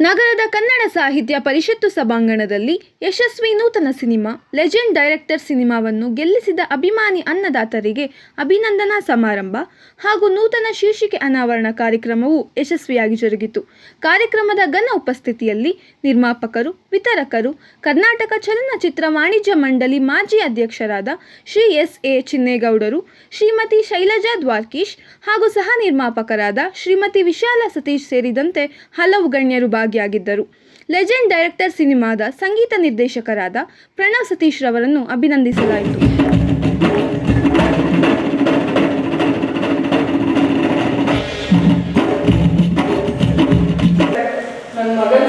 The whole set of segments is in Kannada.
ನಗರದ ಕನ್ನಡ ಸಾಹಿತ್ಯ ಪರಿಷತ್ತು ಸಭಾಂಗಣದಲ್ಲಿ ಯಶಸ್ವಿ ನೂತನ ಸಿನಿಮಾ, ಲೆಜೆಂಡ್ ಡೈರೆಕ್ಟರ್ ಸಿನಿಮಾವನ್ನು ಗೆಲ್ಲಿಸಿದ ಅಭಿಮಾನಿ ಅನ್ನದಾತರಿಗೆ ಅಭಿನಂದನಾ ಸಮಾರಂಭ ಹಾಗೂ ನೂತನ ಶೀರ್ಷಿಕೆ ಅನಾವರಣ ಕಾರ್ಯಕ್ರಮವು ಯಶಸ್ವಿಯಾಗಿ ಜರುಗಿತು. ಕಾರ್ಯಕ್ರಮದ ಘನ ಉಪಸ್ಥಿತಿಯಲ್ಲಿ ನಿರ್ಮಾಪಕರು, ವಿತರಕರು, ಕರ್ನಾಟಕ ಚಲನಚಿತ್ರ ವಾಣಿಜ್ಯ ಮಂಡಳಿ ಮಾಜಿ ಅಧ್ಯಕ್ಷರಾದ ಶ್ರೀ ಎಸ್ ಎ ಚಿನ್ನೇಗೌಡರು, ಶ್ರೀಮತಿ ಶೈಲಜಾ ದ್ವಾರ್ಕೀಶ್ ಹಾಗೂ ಸಹ ನಿರ್ಮಾಪಕರಾದ ಶ್ರೀಮತಿ ವಿಶಾಲ ಸತೀಶ್ ಸೇರಿದಂತೆ ಹಲವು ಗಣ್ಯರು ಭಾಗಿಯಾಗಿದ್ದರು. ಲೆಜೆಂಡ್ ಡೈರೆಕ್ಟರ್ ಸಿನಿಮಾದ ಸಂಗೀತ ನಿರ್ದೇಶಕರಾದ ಪ್ರಣವ್ ಸತೀಶ್ ರವರನ್ನು ಅಭಿನಂದಿಸಲಾಯಿತು. ನನ್ನ ಮಗನ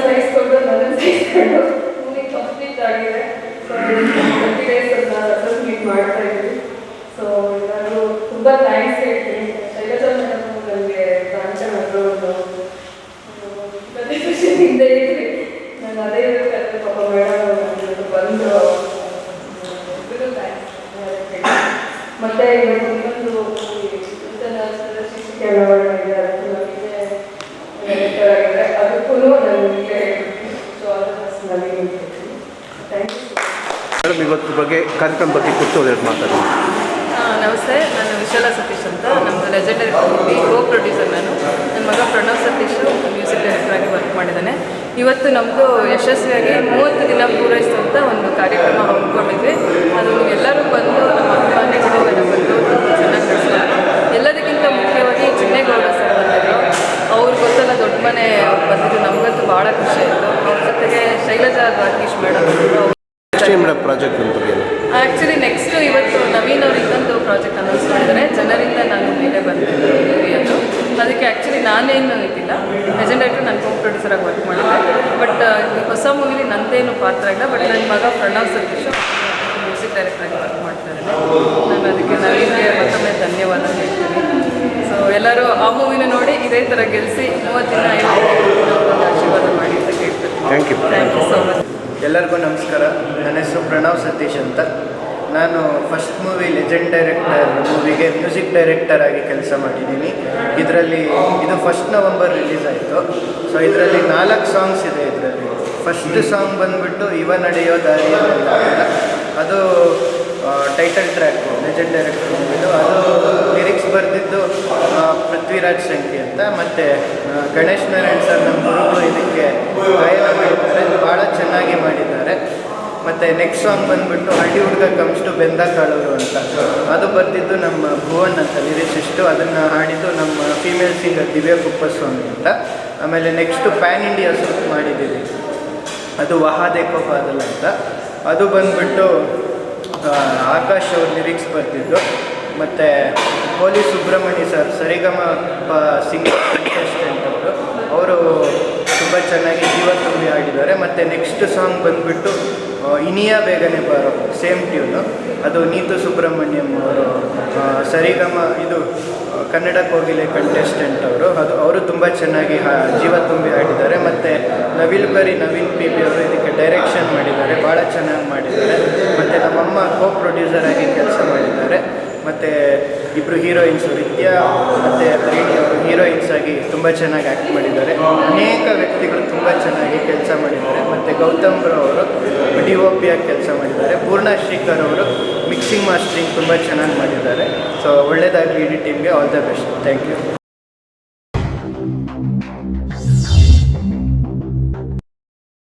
ನನ್ನ ಮೂವಿ ಕಂಪ್ಲೀಟ್ ಆಗಿದೆ ಸೊ ಟ್ವೆಂಟಿ ಡೇಸ್ ನಾನು ಮೀಟ್ ಮಾಡ್ತಾ ಇದ್ದೀವಿ ಸೊ ನಾನು ತುಂಬ ಥ್ಯಾಂಕ್ಸ್ ಹೇಳ್ತೀನಿ ಶೈಲಜಾ ಮೇಡಮ್ ನನಗೆ ಬ್ರಾಂಚನ್ ಹತ್ರ ಒಂದು ಖುಷಿಯಿಂದ ಇದ್ರಿ ನಾನು ಅದೇ ಇರಬೇಕಾದ್ರೆ ಪಾಪ ಮೇಡಮ್ ಬಂದು ಮತ್ತೆ ಇನ್ನೊಂದು ಇದೆ. ಅದಕ್ಕೆ ನಮಗೆ ಡೈರೆಕ್ಟರ್ ಆಗಿದೆ ಅದಕ್ಕೂ ನಾನು ನಿಮಗೆ ಹೇಳ್ತೀನಿ? ಸೊ ಅದನ್ನು ನನಗೆ ಥ್ಯಾಂಕ್ ಯು ಮೇಡಮ್ ಇವತ್ತು ಬಗ್ಗೆ ಕಾರ್ಯಕ್ರಮ ಬಗ್ಗೆ ಕುರಿತು ಎರಡು ಮಾತಾಡಿ. ನಮಸ್ತೆ. ನಾನು ವಿಶಾಲ ಸತೀಶ್ ಅಂತ. ನಮ್ಮ ಲೆಜೆಂಡರಿ ಗೋ ಕೋ ಪ್ರೊಡ್ಯೂಸರ್ ನಾನು. ನನ್ನ ಮಗ ಪ್ರಣವ್ ಸತೀಶ್ ಮ್ಯೂಸಿಕ್ ಡೈರೆಕ್ಟರ್ ಆಗಿ ವರ್ಕ್ ಮಾಡಿದ್ದಾನೆ. ಇವತ್ತು ನಮ್ಮದು ಯಶಸ್ವಿಯಾಗಿ ಮೂವತ್ತು ದಿನ ಪೂರೈಸುವಂಥ ಒಂದು ಕಾರ್ಯಕ್ರಮ ಹಮ್ಮಿಕೊಂಡಿದ್ವಿ. ಅದು ಎಲ್ಲರೂ ಬಂದು ನಮ್ಮ ಅಭಿಮಾನಿಗಳೆಲ್ಲ ಬಂದು ತುಂಬ ಚೆನ್ನಾಗಿ ಎಲ್ಲದಕ್ಕಿಂತ ಮುಖ್ಯವಾಗಿ ಚಿನ್ನೇಗೌಡ ಸರ್ ಬಂದಿದ್ದರು ಅವ್ರು ಗೊತ್ತಲ್ಲ ದೊಡ್ಡ ಮನೆ ಅವ್ರು ಬಂದಿದ್ದು ನಮಗಂತೂ ಭಾಳ ಖುಷಿ ಆಯಿತು. ಅವ್ರ ಜೊತೆಗೆ Shailaja Rakesh madam project actually next ಇವತ್ತು ನವೀನ್ ಅವರು ಇನ್ನೊಂದು ಪ್ರಾಜೆಕ್ಟ್ ಅನೌನ್ಸ್ ಮಾಡಿದ್ದಾರೆ. ಜನರಿಂದ ನಾನು ಮೇಲೆ ಬಂದಿದ್ದೆ ಅದಕ್ಕೆ ಆ್ಯಕ್ಚುಲಿ ನಾನೇನು ಇದ್ದಿಲ್ಲ ಲೆಜೆಂಡೇಟರ್ ನಾನು ಕೋ ಪ್ರೊಡ್ಯೂಸರ್ ಆಗಿ ವರ್ಕ್ ಮಾಡಿದ್ದೆ ಬಟ್ ಹೊಸ ಮೂವಿಲಿ ನಂತೇನು ಪಾತ್ರ ಇಲ್ಲ. ಬಟ್ ನನ್ನ ಮಗ ಪ್ರಣವ್ ಸತೀಶ್ ಮ್ಯೂಸಿಕ್ ಡೈರೆಕ್ಟರ್ ಆಗಿ ವರ್ಕ್ ಮಾಡ್ತಾ ಇದ್ದಾನೆ ನಾನು ಅದಕ್ಕೆ ನವೀನ್ಗೆ ಮತ್ತೊಮ್ಮೆ ಧನ್ಯವಾದ ಹೇಳ್ತೀನಿ. ಸೊ ಎಲ್ಲರೂ ಆ ಮೂವಿನ ನೋಡಿ ಇದೇ ಥರ ಗೆಲ್ಲಿಸಿ ಮೂವತ್ತು ದಿನ ಐವತ್ತು ಆಶೀರ್ವಾದ ಮಾಡಿ ಅಂತ ಕೇಳ್ತೀನಿ. Thank you thank you so much ಎಲ್ಲರಿಗೂ ನಮಸ್ಕಾರ. ನನ್ನ ಹೆಸರು ಪ್ರಣವ್ ಸತೀಶ್ ಅಂತ. ನಾನು ಫಸ್ಟ್ ಮೂವಿ ಲೆಜೆಂಡ್ ಡೈರೆಕ್ಟರ್ ಮೂವಿಗೆ ಮ್ಯೂಸಿಕ್ ಡೈರೆಕ್ಟರ್ ಆಗಿ ಕೆಲಸ ಮಾಡಿದ್ದೀನಿ. ಇದರಲ್ಲಿ ಇದು ಫಸ್ಟ್ ನವಂಬರ್ ರಿಲೀಸ್ ಆಯಿತು. ಸೊ ಇದರಲ್ಲಿ ನಾಲ್ಕು ಸಾಂಗ್ಸ್ ಇದೆ ಇದರಲ್ಲಿ. ಫಸ್ಟ್ ಸಾಂಗ್ ಬಂದ್ಬಿಟ್ಟು ಇವ ನಡೆಯೋ ದಾರಿ ಅದು ಟೈಟಲ್ ಟ್ರ್ಯಾಕ್ ಲೆಜೆಂಡ್ ಡೈರೆಕ್ಟರ್ ಬಂದ್ಬಿಟ್ಟು ಅದು ಲಿರಿಕ್ಸ್ ಬರೆದಿದ್ದು ಪೃಥ್ವಿರಾಜ್ ಶಂಕಿ ಅಂತ. ಮತ್ತು ಗಣೇಶ್ ನಾರಾಯಣ್ ಸರ್ ನಮ್ಮ ಗುರುಗಳು ಇದಕ್ಕೆ ಗಾಯನ ಮಾಡಿದ್ದಾರೆ ಭಾಳ ಚೆನ್ನಾಗಿ ಮಾಡಿದ್ದಾರೆ ಮತ್ತು ನೆಕ್ಸ್ಟ್ ಸಾಂಗ್ ಬಂದ್ಬಿಟ್ಟು ಹಳ್ಳಿ ಹುಡುಗ ಕಮ್ಸ್ ಟು ಬೆಂದ ಕಾಳೋರು ಅಂತ. ಅದು ಬರ್ತಿದ್ದು ನಮ್ಮ ಭುವನ್ ಅಂತ ಲಿರಿಸಿಸ್ಟು ಅದನ್ನು ಹಾಡಿದ್ದು ನಮ್ಮ ಫೀಮೇಲ್ ಸಿಂಗರ್ ದಿವ್ಯಾ ಕುಪ್ಪಸ್ವಾಮಿ ಅಂತ. ಆಮೇಲೆ ನೆಕ್ಸ್ಟು ಪ್ಯಾನ್ ಇಂಡಿಯಾ ಸಾಂಗ್ ಮಾಡಿದ್ದೀವಿ. ಅದು ವಹಾದೇಕೋ ಬಾದಲ್ ಅಂತ. ಅದು ಬಂದ್ಬಿಟ್ಟು ಆಕಾಶ್ ಅವ್ರ ಲಿರಿಕ್ಸ್ ಬರ್ತಿದ್ದು ಮತ್ತು police Subrahmanya sir Sarigama singer contestant ಅವರು. ಅವರು ತುಂಬ ಚೆನ್ನಾಗಿ ಜೀವ ತುಂಬಿ ಆಡಿದ್ದಾರೆ ಮತ್ತು ನೆಕ್ಸ್ಟ್ ಸಾಂಗ್ ಬಂದ್ಬಿಟ್ಟು ಇನಿಯಾ ಬೇಗನೆ ಬರೋ ಸೇಮ್ ಟ್ಯೂನು ಅದು ನೀತು ಸುಬ್ರಹ್ಮಣ್ಯಂ ಅವರು ಸರಿಗಮ, ಇದು ಕನ್ನಡ ಕೋಗಿಲೆ ಕಂಟೆಸ್ಟೆಂಟ್ ಅವರು. ಅದು, ಅವರು ತುಂಬ ಚೆನ್ನಾಗಿ ಜೀವ ತುಂಬಿ ಆಡಿದ್ದಾರೆ ಮತ್ತು ನವಿಲ್ ಬರಿ ನವೀನ್ ಪಿ ಬಿ ಅವರು ಇದಕ್ಕೆ ಡೈರೆಕ್ಷನ್ ಮಾಡಿದ್ದಾರೆ. ಭಾಳ ಚೆನ್ನಾಗಿ ಮಾಡಿದ್ದಾರೆ. ಮತ್ತು ನಮ್ಮಮ್ಮ ಕೋ ಪ್ರೊಡ್ಯೂಸರ್ ಆಗಿ ಕೆಲಸ ಮಾಡಿದ್ದಾರೆ. ಮತ್ತು ಇಬ್ಬರು ಹೀರೋಯಿನ್ಸು ವಿದ್ಯಾ, ಮತ್ತು ಪ್ರೀತಿ ಅವರು ಹೀರೋಯಿನ್ಸ್ ಆಗಿ ತುಂಬ ಚೆನ್ನಾಗಿ ಆ್ಯಕ್ಟ್ ಮಾಡಿದ್ದಾರೆ. ಅನೇಕ ವ್ಯಕ್ತಿಗಳು ತುಂಬ ಚೆನ್ನಾಗಿ ಕೆಲಸ ಮಾಡಿದ್ದಾರೆ. ಮತ್ತು ಗೌತಮ್ ಅವರು ಡಿ ಓ ಪಿ ಆಗಿ ಕೆಲಸ ಮಾಡಿದ್ದಾರೆ. ಪೂರ್ಣ ಶ್ರೀಕರ್ ಅವರು ಮಿಕ್ಸಿಂಗ್ ಮಾಸ್ಟ್ರಿಂಗ್ ತುಂಬ ಚೆನ್ನಾಗಿ ಮಾಡಿದ್ದಾರೆ. ಸೊ ಒಳ್ಳೆಯದಾಗಲಿ ಇಡೀ ಟೀಮ್ಗೆ all the best thank you